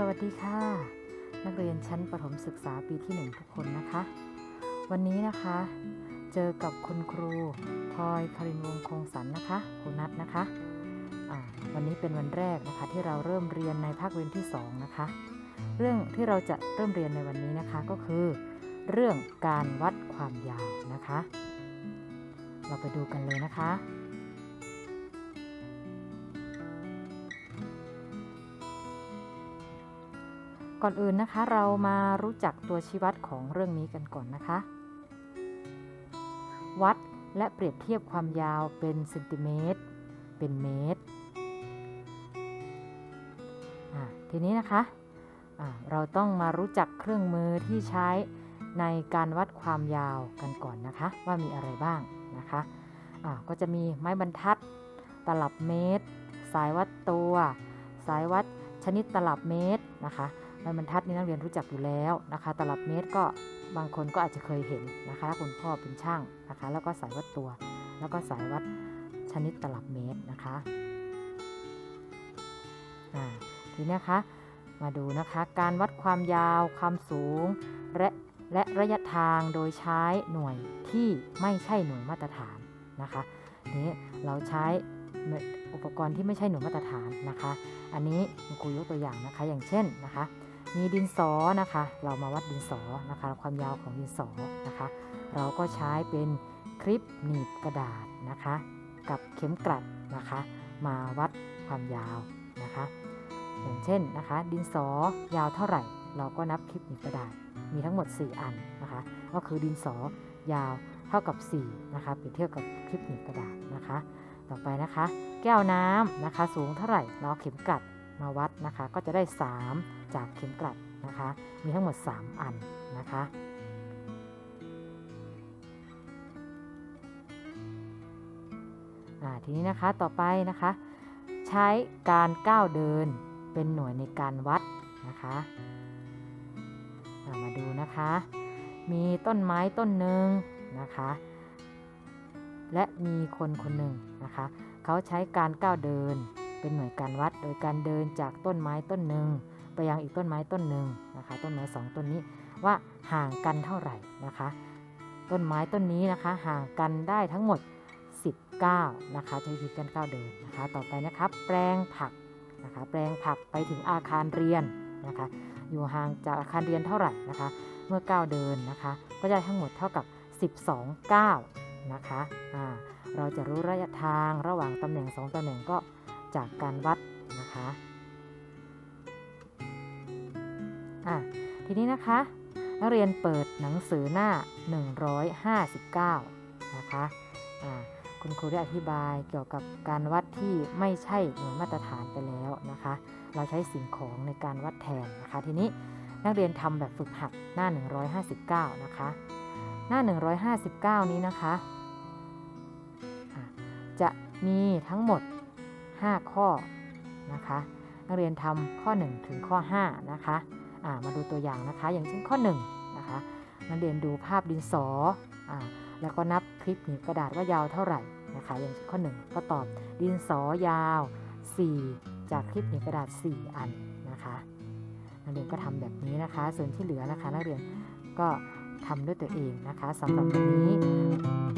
สวัสดีค่ะ นักเรียนชั้นประถมศึกษาปีที่1ทุกคนนะคะ วันนี้นะคะ เจอกับคุณครูพลอยคารินวงศ์คงสันนะคะครูนัทนะคะอ่าวันนี้เป็นวันแรกนะคะที่เราเริ่มเรียนในภาคเรียนที่2นะคะเรื่องที่เราจะเริ่มเรียนในวันนี้นะคะก็คือ เรื่องการวัดความยาวนะคะ เราไปดูกันเลยนะคะ ก่อนอื่นนะคะเรามารู้จักตัวชี้วัดของเรื่องนี้กันก่อนนะคะ วัดและเปรียบเทียบความยาวเป็นเซนติเมตร เป็นเมตรอ่าทีนี้นะคะอ่าเราต้องมารู้จักเครื่องมือที่ใช้ในการวัดความยาวกันก่อนนะคะ ว่ามีอะไรบ้างนะคะอ่าก็จะมีไม้บรรทัด ตลับเมตร สายวัดตัว สายวัดชนิดตลับเมตรนะคะ ไม้บรรทัดนี่นักเรียนรู้จักอยู่แล้วนะคะ ตลับเมตรก็บางคนก็อาจจะเคยเห็นนะคะถ้าคุณพ่อเป็นช่างนะคะ แล้วก็สายวัดตัว แล้วก็สายวัดชนิดตลับเมตรนะคะทีนี้นะคะมาดูนะคะการวัดความยาวความสูงและและระยะทางโดยใช้หน่วยที่ไม่ใช่หน่วยมาตรฐานนะคะนี้เราใช้อุปกรณ์ที่ไม่ใช่หน่วยมาตรฐานนะคะ อันนี้ครูยกตัวอย่างนะคะ อย่างเช่นนะคะ มีดินสอนะคะ เรามาวัดดินสอนะคะ ความยาวของดินสอนะคะ เราก็ใช้เป็นคลิปหนีบกระดาษนะคะ กับเข็มกลัดนะคะ มาวัดความยาวนะคะอย่างเช่นนะคะ ดินสอยาวเท่าไหร่ เราก็นับคลิปหนีบกระดาษมีทั้งหมด 4 อันนะคะ ก็คือดินสอยาวเท่ากับ 4 นะคะเปรียบเทียบกับคลิปหนีบกระดาษนะคะ ต่อไปนะคะ แก้วน้ำนะคะ สูงเท่าไหร่เราเข็มกลัด มาวัดนะคะ ก็จะได้ 3 จากเข็มกลัดนะคะ มีทั้งหมด 3 อันนะคะอ่าทีนี้นะคะต่อไปนะคะ ใช้การก้าวเดินเป็นหน่วยในการวัดนะคะามาดูนะคะ มีต้นไม้ต้นหนึ่งนะคะ และมีคนคนหนึ่งนะคะ เขาใช้การก้าวเดิน เป็นหน่วยการวัดโดยการเดินจากต้นไม้ต้นหนึ่งไปยังอีกต้นไม้ต้นหนึ่งนะคะ ต้นไม้สองต้นนี้ว่าห่างกันเท่าไหร่นะคะ ต้นไม้ต้นนี้นะคะห่างกันได้ทั้งหมด 19 นะคะใช้วิธีการก้าวเดินนะคะ ต่อไปนะครับแปลงผักนะคะ แปลงผักไปถึงอาคารเรียนนะคะ อยู่ห่างจากอาคารเรียนเท่าไหร่นะคะ เมื่อก้าวเดินนะคะ ก็จะทั้งหมดเท่ากับ 12ก้านะคะ อ่า เราจะรู้ระยะทางระหว่างตำแหน่ง 2 ตำแหน่งก็ จากการวัดนะคะอะทีนี้นะคะ นักเรียนเปิดหนังสือหน้า 159 นะคะอ่าคุณครูได้อธิบายเกี่ยวกับการวัดที่ไม่ใช่หน่วยมาตรฐานไปแล้วนะคะ เราใช้สิ่งของในการวัดแทนนะคะ ทีนี้นักเรียนทำแบบฝึกหัดหน้า 159 นะคะ หน้า 159 นี้นะคะะจะมีทั้งหมด 5 ข้อนะคะนักเรียนทำข้อ 1 ถึงข้อ5นะคะะมาดูตัวอย่างนะคะ อย่างเช่นข้อ1นะคะนักเรียนดูภาพดินสออแล้วก็นับคลิปหนีบกระดาษว่ายาวเท่าไหร่นะคะ อย่างข้อ 1 ก็ตอบดินสอยาว 4 จากคลิปหนีบกระดาษ 4 อันนะคะนักเรียนก็ทำแบบนี้นะคะ ส่วนที่เหลือนะคะ นักเรียนก็ทำด้วยตัวเองนะคะสำหรับวันนี้